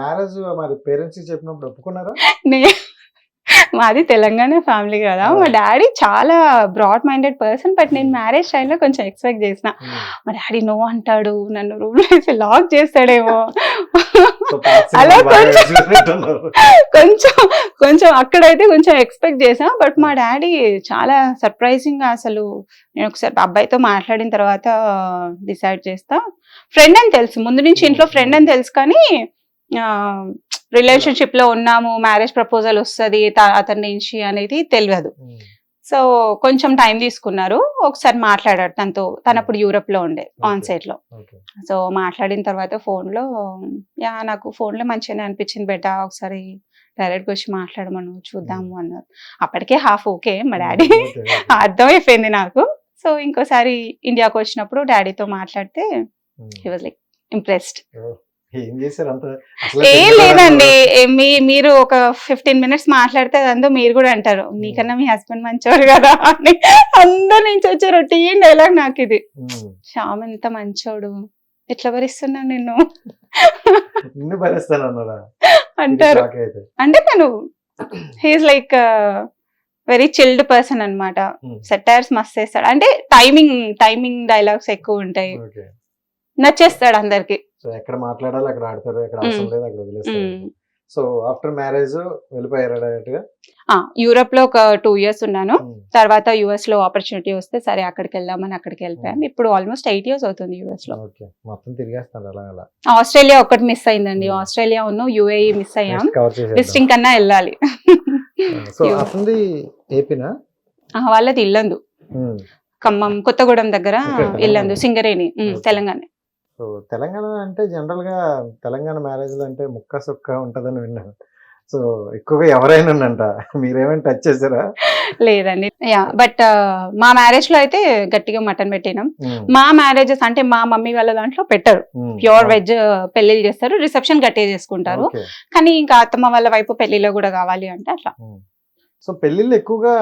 Marriage మరి parents చెప్పినప్పుడు ఒప్పుకున్నారా? నే మాది తెలంగాణ ఫ్యామిలీ కదా. మా డాడీ చాలా బ్రాడ్ మైండెడ్ పర్సన్ బట్ నేను మ్యారేజ్ టైంలో కొంచెం ఎక్స్పెక్ట్ చేసిన. మా డాడీ నో అంటాడు. నన్ను రూమ్ వేసి లాక్ చేస్తాడేమో. అలా కొంచెం. కొంచెం కొంచెం అక్కడైతే కొంచెం ఎక్స్పెక్ట్ చేసా బట్ మా డాడీ చాలా సర్ప్రైజింగ్ అసలు. నేను ఒకసారి అబ్బాయితో మాట్లాడిన తర్వాత డిసైడ్ చేస్తా. ఫ్రెండ్ అని తెలుసు. ముందు నుంచి ఇంట్లో ఫ్రెండ్ అని తెలుసు కానీ రిలేషన్షిప్లో ఉన్నాము మ్యారేజ్ ప్రపోజల్ వస్తుంది అతని నుంచి అనేది తెలియదు. ఉమ్, సో కొంచెం టైం తీసుకున్నారు. ఒకసారి మాట్లాడాడు తనతో. తను అప్పుడు యూరప్లో ఉండే ఆన్. సైట్లో. సో మాట్లాడిన తర్వాత ఫోన్లో యా నాకు ఫోన్లో మంచిగానే అనిపించింది బెట ఒకసారి డైరెక్ట్గా వచ్చి మాట్లాడమను చూద్దాము అన్నారు. అప్పటికే హాఫ్ ఓకే మా డాడీ. అర్థమైపోయింది నాకు. సో ఇంకోసారి ఇండియాకి వచ్చినప్పుడు డాడీతో మాట్లాడితే. హీ వాజ్ లైక్ ఇంప్రెస్డ్ ఏం చేశారు అంత? ఏం లేదండి. మీ మీరు ఒక ఫిఫ్టీన్ మినిట్స్ మాట్లాడితే అదంతా మీరు కూడా అంటారు. నీకన్నా మీ హస్బెండ్ మంచోడు కదా అని. అందరి నుంచి వచ్చే రొటీన్ డైలాగ్ నాకు ఇది. శ్యామ్ ఎంత మంచోడు. ఎట్లా భరిస్తున్నా నిన్ను? నిన్ను భరిస్తాను అంటారు. అంటే తను he is like very chilled person అన్నమాట. ఉమ్. సెటైర్స్ మస్త్ చేస్తాడు. అంటే టైమింగ్ టైమింగ్ డైలాగ్స్ ఎక్కువ ఉంటాయి. నచ్చేస్తాడు అందరికి. సో ఎక్కడ మాట్లాడాలి అక్కడ ఆడతారు ఎక్కడ అవసరం. లేదు అక్కడ వదిలేస్తారు. సో ఆఫ్టర్ మ్యారేజ్ వెళ్ళిపోయారా డైరెక్ట్గా యూరోప్లో ఒక టూ ఇయర్స్ ఉన్నాను. తర్వాత యుఎస్లో ఆపర్చునిటీ వస్తే సరే అక్కడికి వెళ్దామని అక్కడికి వెళ్ళిపోయాను ఇప్పుడు ఆల్మోస్ట్ ఎయిట్ ఇయర్స్ అవుతుంది యుఎస్లో మొత్తం తిరిగేస్తాను అలా అలా. ఆస్ట్రేలియా ఒకటి మిస్ అయిందండి. ఆస్ట్రేలియా ఉన్న యుఏఈ మిస్ అయ్యాం. విజిటింగ్ కన్నా వెళ్ళాలి. సో అతనిది ఏపీనా? ఆ, వాళ్ళది ఇల్లందు. ఖమ్మం కొత్తగూడెం దగ్గర ఇల్లందు సింగరేణి. తెలంగాణ. సో తెలంగాణ అంటే జనరల్గా తెలంగాణ మ్యారేజ్ అంటే ముక్క సుక్క ఉంటదని విన్నాను. సో ఎక్కువగా ఎవరైనా అంట మీరేమైనా టచ్ చేశారా? లేదండి. యా బట్ మా మ్యారేజ్లో అయితే గట్టిగా మటన్ పెట్టినాం. మా మ్యారేజెస్ అంటే మా మమ్మీ వాళ్ళ దాంట్లో పెట్టరు. ప్యూర్ వెజ్ పెళ్ళిళ్ళు చేస్తారు. రిసెప్షన్ గట్టిగా చేసుకుంటారు. కానీ ఇంకా అత్తమ్మ వాళ్ళ వైపు పెళ్ళిలో కూడా కావాలి అంటే అట్లా. సో పెళ్ళిళ్ళు ఎక్కువగా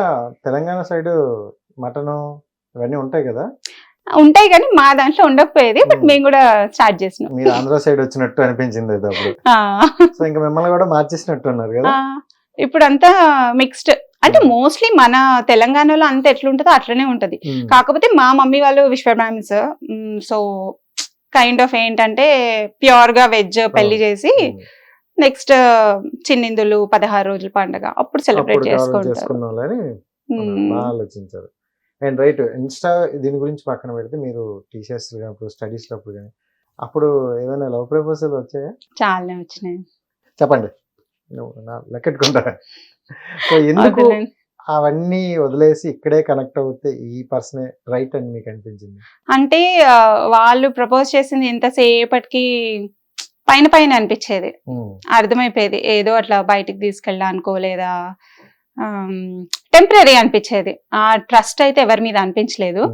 తెలంగాణ సైడ్ మటన్ ఇవన్నీ ఉంటాయి కదా? ఉంటాయి కానీ మా దాంట్లో ఉండకపోయేది బట్ Hmm. మేము కూడా స్టార్ట్ చేసినాం మీరు ఆంధ్ర సైడ్ వచ్చినట్టు అనిపించింది అప్పుడు సో ఇంకా మిమ్మల్ని కూడా మార్చేసినట్టు ఉన్నారు కదా ఇప్పుడు అంతా మిక్స్డ్ అంటే Hmm. మోస్ట్లీ మన తెలంగాణలో అంత ఎట్లుంటుందో అట్లనే ఉంటది ఉమ్. కాకపోతే మా మమ్మీ వాళ్ళు విశ్వ బ్రాహ్మిన్స్ సో కైండ్ ఆఫ్ ఏంటంటే ప్యూర్గా వెజ్ పెళ్ళి చేసి ఉమ్. నెక్స్ట్ చిన్నిందులు పదహారు రోజుల పండుగ అప్పుడు సెలబ్రేట్ చేసుకుంటారు Hmm. ఆలోచించారు అండ్ రైట్ ఇన్స్టా దీని గురించి పక్కన పెడితే మీరు టీచర్స్ అప్పుడు స్టడీస్ అప్పుడు కానీ అప్పుడు ఏమైనా లవ్ ప్రపోజల్ వచ్చాయా? చాలానే వచ్చినాయి. చెప్పండి. లెక్కెట్టుకుంటా. సో ఎందుకు. అవన్నీ వదిలేసి ఇక్కడే కనెక్ట్ అవుతే ఈ పర్సనే రైట్ అని మీకు అనిపించింది? అంటే వాళ్ళు ప్రపోజ్ చేసింది ఎంతసేపటికి పైన పైన అనిపించేది. అర్థమైపోయేది. ఏదో అట్లా బయటికి తీసుకెళ్ళడానికో లేదా టెంపరీ అనిపించేది. ఆ ట్రస్ట్ అయితే ఎవరి మీద అనిపించలేదు.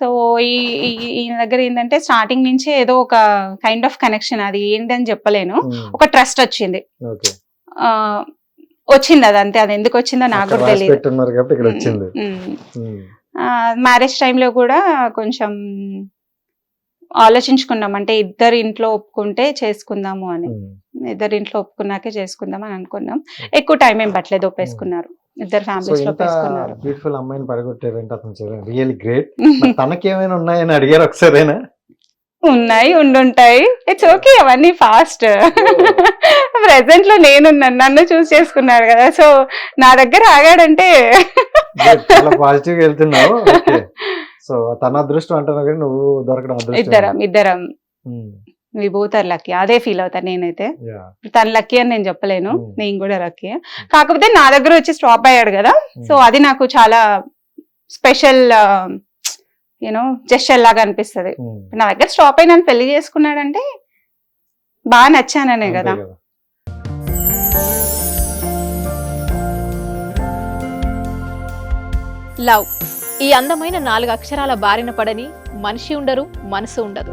సో ఈ ఈ- ఈయన దగ్గర ఏంటంటే స్టార్టింగ్ నుంచే ఏదో ఒక కైండ్ ఆఫ్ కనెక్షన్ అది ఏంటని చెప్పలేను. ఒక ట్రస్ట్ వచ్చింది. వచ్చింది అది అంతే. అది ఎందుకు వచ్చిందో నాకు కూడా తెలియదు మ్యారేజ్ టైంలో కూడా కొంచెం ఆలోచించుకున్నాం. అంటే ఇద్దరు ఇంట్లో ఒప్పుకుంటే చేసుకుందాము అని. ఇద్దరు ఇంట్లో ఒప్పుకున్నాకే చేసుకుందాం అని అనుకున్నాం. ఎక్కువ టైం ఏం పట్టలేదు ఒప్పేసుకున్నారు. ఇద్దరు ఫ్యామిలీస్లో బ్యూటిఫుల్ అమ్మాయిని పడగొట్టారంటే అతను రియల్లీ గ్రేట్ తనకి ఏమైనా ఉన్నాయని అడిగారు ఒకసారైనా? ఉన్నాయి ఉండుంటాయి. ఇట్స్ ఓకే అవన్నీ ఫాస్ట్ ప్రెసెంట్ లో నేనున్నాను నన్ను చూస్ చేసుకున్నారు కదా. సో నా దగ్గర ఆగాడంటే పాజిటివ్గా వెళ్తున్నావు. సో తన అదృష్టం అంటున్నావు కానీ నువ్వు దొరకడం ఇద్దరం ఇద్దరం. Um, we both are lucky అదే ఫీల్ అవుతాను నేనైతే. తను లక్కీ అని నేను చెప్పలేను. Hmm. నేను కూడా లక్కీ కాకపోతే నా దగ్గర వచ్చి స్టాప్ అయ్యాడు కదా. సో అది నాకు చాలా స్పెషల్ యూనో జెస్చర్ లాగా అనిపిస్తది. నా దగ్గర స్టాప్ అయిన పెళ్ళి చేసుకున్నాడంటే బాగా నచ్చాననే కదా. లవ్. ఈ అందమైన నాలుగు అక్షరాల బారిన పడని మనిషి ఉండరు మనసు ఉండదు.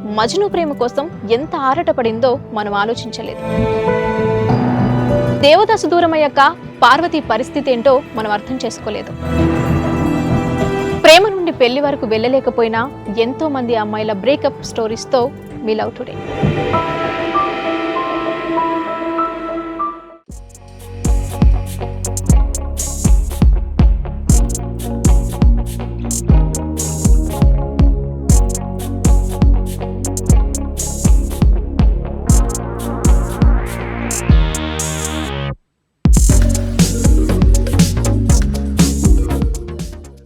మజ్ను ప్రేమ కోసం ఎంత ఆరాటపడిందో మనం ఆలోచించలేదు. దేవదాసు దూరమయ్యాక పార్వతి పరిస్థితి ఏంటో మనం అర్థం చేసుకోలేదు. ప్రేమ నుండి పెళ్ళి వరకు వెళ్ళలేకపోయినా ఎంతో మంది అమ్మాయిల బ్రేకప్ స్టోరీస్తో మీ లవ్ టుడే